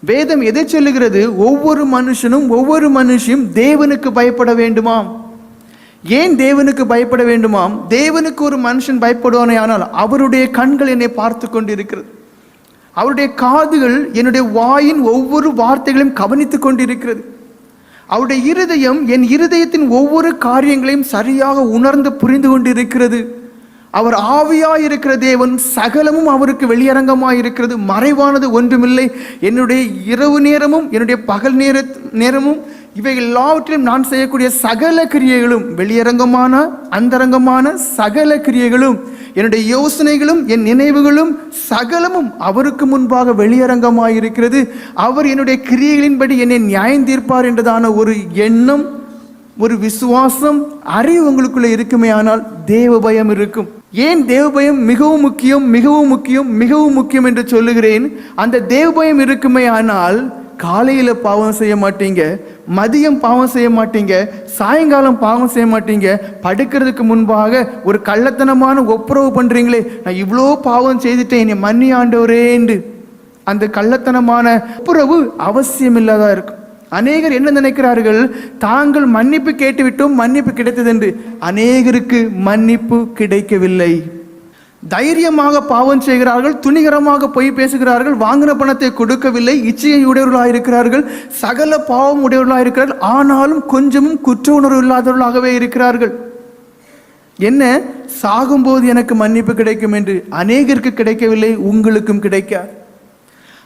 வேதம் எதை சொல்லுகிறது? ஒவ்வொரு மனுஷனும் ஒவ்வொரு மனுஷியும் தேவனுக்கு பயப்பட வேண்டுமாம். ஏன் தேவனுக்கு பயப்பட வேண்டுமாம்? தேவனுக்கு ஒரு மனுஷன் பயப்படுவானே ஆனால் அவருடைய கண்கள் என்னை பார்த்து கொண்டிருக்கிறது. அவருடைய காதுகள் என்னுடைய வாயின் ஒவ்வொரு வார்த்தைகளையும் கவனித்து கொண்டிருக்கிறது. அவருடைய இருதயம் என் இருதயத்தின் ஒவ்வொரு காரியங்களையும் சரியாக உணர்ந்து புரிந்து கொண்டிருக்கிறது. அவர் ஆவியாய் இருக்கிற தேவன் சகலமும் அவருக்கு வெளியரங்கமாக இருக்கிறது மறைவானது ஒன்றுமில்லை. என்னுடைய இரவு நேரமும் என்னுடைய பகல் நேர நேரமும் இவை எல்லாவற்றிலும் நான் செய்யக்கூடிய சகல கிரியைகளும் வெளியரங்கமான அந்தரங்கமான சகல கிரியைகளும் என்னுடைய யோசனைகளும் என் நினைவுகளும் சகலமும் அவருக்கு முன்பாக வெளியரங்கமாக இருக்கிறது அவர் என்னுடைய கிரியைகளின்படி என்னை நியாயம் தீர்ப்பார் என்றதான ஒரு எண்ணம் ஒரு விசுவாசம் அறிவு உங்களுக்குள்ளே இருக்குமே ஆனால் தேவ பயம் இருக்கும். ஏன் தேவபயம் மிகவும் முக்கியம் மிகவும் முக்கியம் மிகவும் முக்கியம் என்று சொல்லுகிறேன்? அந்த தேவபயம் இருக்குமே ஆனால் காலையில் பாவம் செய்ய மாட்டீங்க மதியம் பாவம் செய்ய மாட்டீங்க சாயங்காலம் பாவம் செய்ய மாட்டீங்க படுக்கிறதுக்கு முன்பாக ஒரு கள்ளத்தனமான ஒப்புரவு பண்ணுறீங்களே நான் இவ்வளோ பாவம் செய்துட்டேன் என்னை மன்னி ஆண்டவரேண்டு அந்த கள்ளத்தனமான ஒப்புரவு அவசியம் இல்லாதா இருக்கும். அநேகர் என்ன நினைக்கிறார்கள்? தாங்கள் மன்னிப்பு கேட்டுவிட்டோம் மன்னிப்பு கிடைத்தது என்று அநேகருக்கு மன்னிப்பு கிடைக்கவில்லை. தைரியமாக பாவம் செய்கிறார்கள் துணிகரமாக பொய் பேசுகிறார்கள் வாங்கின பணத்தை கொடுக்கவில்லை இச்சையை உடையவர்களாக இருக்கிறார்கள் சகல பாவம் உடையவர்களாக இருக்கிறார்கள் ஆனாலும் கொஞ்சமும் குற்ற உணர்வு இல்லாதவர்களாகவே இருக்கிறார்கள். என்ன? சாகும்போது எனக்கு மன்னிப்பு கிடைக்கும் என்று. அநேகருக்கு கிடைக்கவில்லை உங்களுக்கும் கிடைக்காது.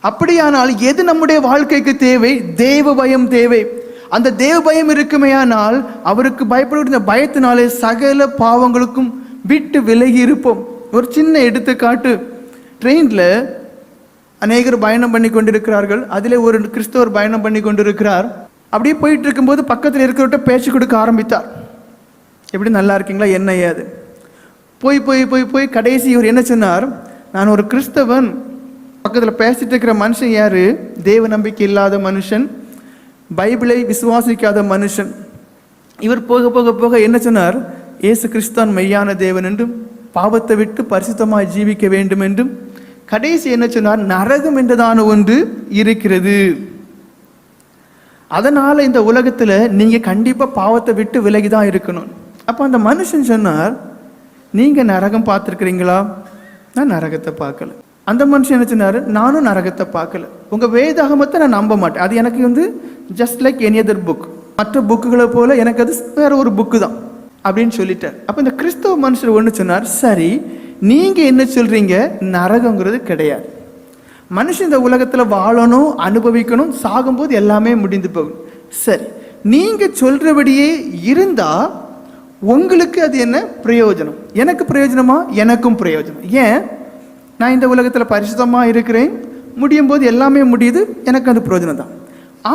அப்படியானால் எது நம்முடைய வாழ்க்கைக்கு தேவை? தேவ பயம் தேவை. அந்த தேவ பயம் இருக்குமேயானால் அவருக்கு பயப்படுகிற பயத்தினாலே சகல பாவங்களுக்கும் விட்டு விலகி இருப்போம். ஒரு சின்ன எடுத்துக்காட்டு. ட்ரெயினில் அநேகர் பயணம் பண்ணி கொண்டிருக்கிறார்கள். அதிலே ஒரு கிறிஸ்தவர் பயணம் பண்ணி கொண்டிருக்கிறார். அப்படியே போயிட்டு இருக்கும்போது பக்கத்தில் இருக்கிறவர்கிட்ட பேச்சு கொடுக்க ஆரம்பித்தார். எப்படி நல்லா இருக்கீங்களா? என்ன ஏது போய் போய் போய் போய் கடைசி இவர் என்ன சொன்னார்? நான் ஒரு கிறிஸ்தவன். பக்கத்தில் பேசிட்டு இருக்கிற மனுஷன் யாரு? தேவ நம்பிக்கை இல்லாத மனுஷன் பைபிளை விசுவாசிக்காத மனுஷன். இவர் போக போக போக என்ன சொன்னார்? இயேசு கிறிஸ்தான் மெய்யான தேவன் என்றும் பாவத்தை விட்டு பரிசுத்தமாய் ஜீவிக்க வேண்டும் என்றும் கடைசி என்ன சொன்னார்? நரகம் என்றதான ஒன்று இருக்கிறது. அதனால இந்த உலகத்தில் நீங்க கண்டிப்பா பாவத்தை விட்டு விலகி தான் இருக்கணும். அப்ப அந்த மனுஷன் சொன்னார் நீங்க நரகம் பார்த்துருக்கிறீங்களா? நான் நரகத்தை பார்க்கல. அந்த மனுஷன் என்ன சொன்னார்? நானும் நரகத்தை பார்க்கல. உங்கள் வேதாகமத்தை நான் நம்ப மாட்டேன். அது எனக்கு வந்து just like any other book மற்ற புக்குகளை போல எனக்கு அது வேற ஒரு புக்கு தான். அப்படின்னு சொல்லிட்டார். அப்போ இந்த கிறிஸ்தவ மனுஷர் ஒன்று சொன்னார் சரி நீங்கள் என்ன சொல்கிறீங்க நரகங்கிறது கிடையாது. மனுஷன் இந்த உலகத்தில் வாழணும் அனுபவிக்கணும் சாகும்போது எல்லாமே முடிந்து போகும். சரி நீங்கள் சொல்கிறபடியே இருந்தால் உங்களுக்கு அது என்ன? பிரயோஜனம். எனக்கு பிரயோஜனமா? எனக்கும் பிரயோஜனம். ஏன்? நான் இந்த உலகத்தில் பரிசுத்தமாக இருக்கிறேன். முடியும் போது எல்லாமே முடியுது. எனக்கு அது பிரயோஜனம் தான்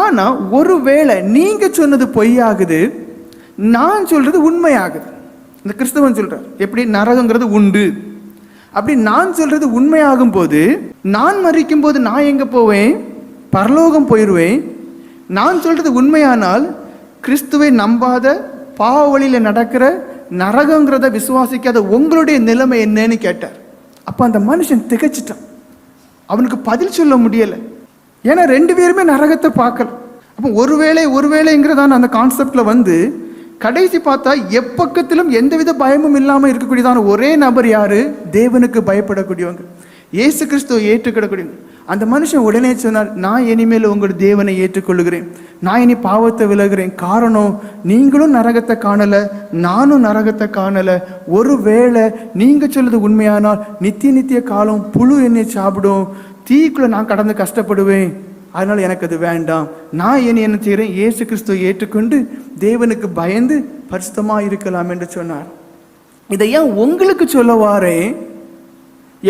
ஆனால் ஒருவேளை நீங்கள் சொன்னது பொய்யாகுது. நான் சொல்கிறது உண்மையாகுது. இந்த கிறிஸ்தவன் சொல்கிறார் எப்படி நரகங்கிறது உண்டு. அப்படி நான் சொல்கிறது உண்மையாகும் போது நான் மறிக்கும் போது நான் எங்கே போவேன்? பரலோகம் போயிடுவேன் நான் சொல்கிறது உண்மையானால் கிறிஸ்துவை நம்பாத பாவ வழியில் நடக்கிற நரகங்கிறத விசுவாசிக்காத உங்களுடைய நிலைமை என்னன்னு கேட்டார். அப்போ அந்த மனுஷன் திகைச்சிட்டான். அவனுக்கு பதில் சொல்ல முடியலை. ஏன்னா ரெண்டு பேருமே நரகத்தை பார்க்கல. அப்போ ஒருவேளை ஒருவேளைங்கிறதான அந்த கான்செப்டில் வந்து கடைசி பார்த்தா எப்பக்கத்திலும் எந்தவித பயமும் இல்லாமல் இருக்கக்கூடியதான ஒரே நபர் யாரு? தேவனுக்கு பயப்படக்கூடியவங்க. இயேசு கிறிஸ்துவை ஏற்றுக்கிடக்கூடியவங்க. அந்த மனுஷன் உடனே சொன்னார் நான் இனிமேல் உங்களோட தேவனை ஏற்றுக்கொள்கிறேன் நான் இனி பாவத்தை விலகிறேன் காரணம் நீங்களும் நரகத்தை காணலை நானும் நரகத்தை காணலை. ஒருவேளை நீங்கள் சொல்லுது உண்மையானால் நித்திய நித்திய காலம் புழு என்னை சாப்பிடும். தீக்குள்ள நான் கடந்து கஷ்டப்படுவேன். அதனால் எனக்கு அது வேண்டாம். நான் இனி என்ன செய்கிறேன்? இயேசு கிறிஸ்துவை ஏற்றுக்கொண்டு தேவனுக்கு பயந்து பரிசுத்தமாக இருக்கலாம் என்று சொன்னார். இதை ஏன் உங்களுக்கு சொல்ல வாரேன்?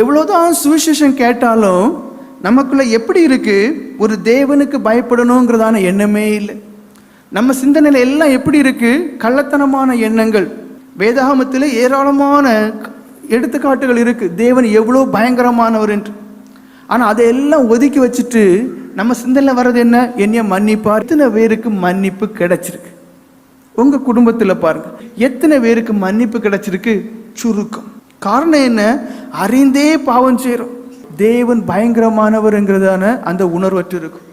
எவ்வளோதான் சுவிசேஷம் கேட்டாலும் நமக்குள்ள எப்படி இருக்கு? ஒரு தேவனுக்கு பயப்படணுங்கிறதான எண்ணமே இல்லை. நம்ம சிந்தனையில எல்லாம் எப்படி இருக்கு? கள்ளத்தனமான எண்ணங்கள். வேதாகமத்தில் ஏராளமான எடுத்துக்காட்டுகள் இருக்கு. தேவன் எவ்வளோ பயங்கரமானவர் என்று. ஆனால் அதையெல்லாம் ஒதுக்கி வச்சுட்டு நம்ம சிந்தனையில் வர்றது என்ன? என்னைய மன்னிப்பார். எத்தனை பேருக்கு மன்னிப்பு கிடைச்சிருக்கு? உங்கள் குடும்பத்தில் பாருங்க. எத்தனை பேருக்கு மன்னிப்பு கிடைச்சிருக்கு? சுருக்கம். காரணம் என்ன? அறிந்தே பாவம் செய்கிறோம் தேவன் பயங்கரமானவர்ங்கிறதான அந்த உணர்வற்று இருக்கும்.